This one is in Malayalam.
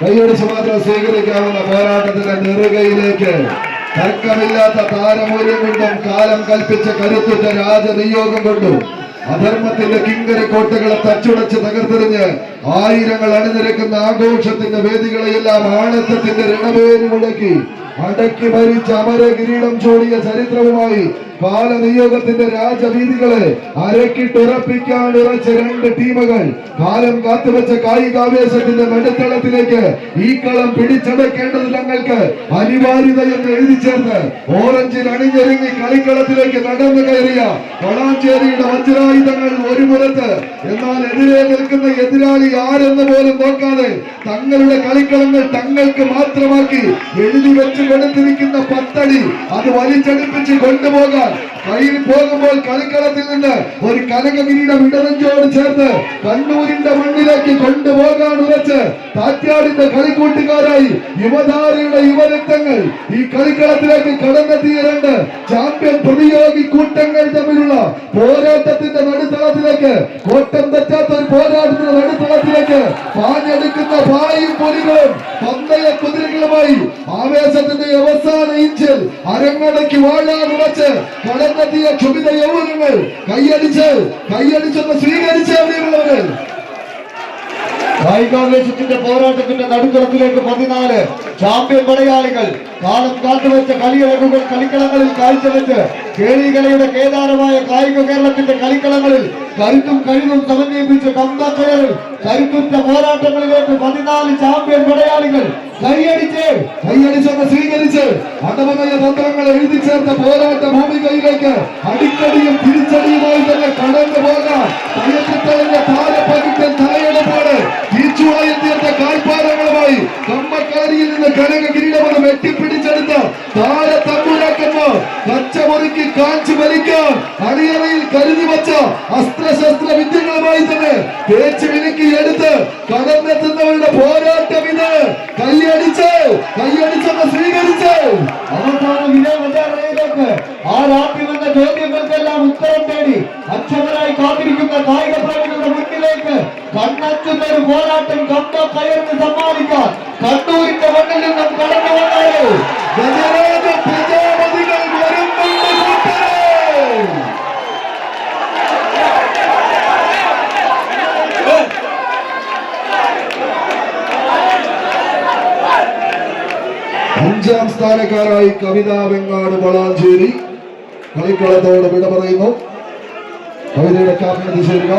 കൈയടിച്ച് മാത്രം സ്വീകരിക്കാവുന്ന പോരാട്ടത്തിന്റെ നെറുകയിലേക്ക് തർക്കമില്ലാത്ത താരമൂല്യം കൊണ്ടും കാലം കൽപ്പിച്ച കരുത്തുറ്റ രാജനിയോഗം കൊണ്ടും അധർമ്മത്തിന്റെ കിങ്കര കോട്ടകളെ തച്ചുടച്ച് തകർത്തെറിഞ്ഞ് ആയിരങ്ങൾ അണിനിരക്കുന്ന ആഘോഷത്തിന്റെ വേദികളെയെല്ലാം ആണത്തത്തിന്റെ രണവേരി മുഴക്കി അടക്കി ഭരിച്ച അമര കിരീടം ചൂടിയ ചരിത്രവുമായി പാല നിയോഗത്തിന്റെ രാജവീതികളെ അരക്കിട്ടുറപ്പിക്കാൻ ഇറച്ച രണ്ട് ടീമുകൾ. കാലം കാത്തുവച്ച കായികാവേശത്തിന്റെ നടുത്തളത്തിലേക്ക് ഈ കളം പിടിച്ചടക്കേണ്ടത് തങ്ങൾക്ക് അനിവാര്യതയെന്ന് എഴുതി ചേർന്ന് ഓറഞ്ചിൽ അണിഞ്ഞൊരുങ്ങി കളിക്കളത്തിലേക്ക് നടന്നു കയറിയ വളാഞ്ചേരിയുടെ വജ്രായുധങ്ങൾ ഒരു പുറത്ത്. എന്നാൽ എതിരെ നിൽക്കുന്ന എതിരാളി ആരെന്ന് പോലും നോക്കാതെ തങ്ങളുടെ കളിക്കളങ്ങൾ തങ്ങൾക്ക് മാത്രമാക്കി എഴുതി വെച്ച് കൊടുത്തിരിക്കുന്ന പത്തടി അത് വലിച്ചെടുപ്പിച്ച് കൊണ്ടുപോകാൻ. കയ്യിൽ പോകുമ്പോൾ കളിക്കളത്തിൽ നിന്ന് ഒരു കനക കിരീടം ഇടനെഞ്ചോട് ചേർത്ത് കണ്ണൂരിന്റെ മണ്ണിലേക്ക് കൊണ്ടുപോകാൻ ഉറച്ച് താറ്റാടിന്റെ കളിക്കൂട്ടുകാരായി യുവതാരയുടെ യുവരക്തങ്ങൾ ഈ കളിക്കളത്തിലേക്ക് കടന്നെത്തിയ രണ്ട് ചാമ്പ്യൻ പ്രതിയോഗി കൂട്ടങ്ങൾ തമ്മിലുള്ള പോരാട്ടത്തിന്റെ നടുത്തളത്തിലേക്ക് കോട്ടം തെറ്റാത്ത ഒരു പോരാട്ടത്തിന്റെ നടുത്തളത്തിലേക്ക് പാഞ്ഞെടുക്കുന്ന പായും പൊലികളും പന്തയ കുതിരകളുമായി ആവേശത്തിന്റെ അവസാന ഇഞ്ചിൽ അരങ്ങടയ്ക്ക് വാഴാൻ ഉടച്ച് കടന്നെത്തിയ ക്ഷുഭിത യൗവനങ്ങൾ കൈയടിച്ച് കൈയടിച്ചൊന്ന് സ്വീകരിച്ച് കായികാവേശത്തിന്റെ പോരാട്ടത്തിന്റെ നടുത്തളത്തിലേക്ക് പതിനാല് ചാമ്പ്യൻ പടയാളികൾ കാലം കാട്ടുവെച്ച കളിയഴകുകൾ കളിക്കളങ്ങളിൽ കാഴ്ചവെച്ച് കേളികളയുടെ കേദാരമായ കായിക കേരളത്തിന്റെ കളിക്കളങ്ങളിൽ കരുത്തും കഴിവും സമന്വയിപ്പിച്ച് കമ്പയറിൽ കരുത്തുറ്റ പോരാട്ടങ്ങളിലേക്ക് പതിനാല് ചാമ്പ്യൻ പടയാളികൾ കൈയടിച്ച് കൈയടിച്ചെന്ന് സ്വീകരിച്ച് അടമനയ തന്ത്രങ്ങൾ എഴുതി ചേർത്ത പോരാട്ട ഭൂമികയിലേക്ക് അടിക്കടിയും തിരിച്ചടിയുമായി കനക കിരീടമത് വെട്ടിപ്പിടിച്ചെടുത്ത താര തമ്പുരാക്കന്മാർ പച്ചമുറുക്കി കാഞ്ചു വലിക്കാൻ അണിയറയിൽ കരുതി വച്ച അസ്ത്രശസ്ത്ര വിദ്യകളുമായി തന്നെ തേച്ച് വിലക്കി എടുത്ത് കടന്നെത്തുന്നവരുടെ പോരാട്ടം ഇത്. കൈയടിച്ച് കൈയടിച്ചൊന്ന് സ്വീകരിച്ച്. അവസാന രാത്രി നമ്മ ചോദ്യങ്ങൾക്കെല്ലാം ഉത്തരം തേടി അക്ഷമരായി കാത്തിരിക്കുന്ന കായിക പ്രേമികളുടെ മുന്നിലേക്ക് കണ്ണച്ചുന്ന ഒരു പോരാട്ടം കണ്ട കയർന്ന് സമ്മാനിക്കാൻ അഞ്ചാം സ്ഥാനക്കാരായി കവിത വെങ്ങാട് വളാഞ്ചേരി. കളിക്കളത്തോട് വിട പറയുന്നു. കവിതയുടെ ക്യാപ്റ്റൻ ചേരുക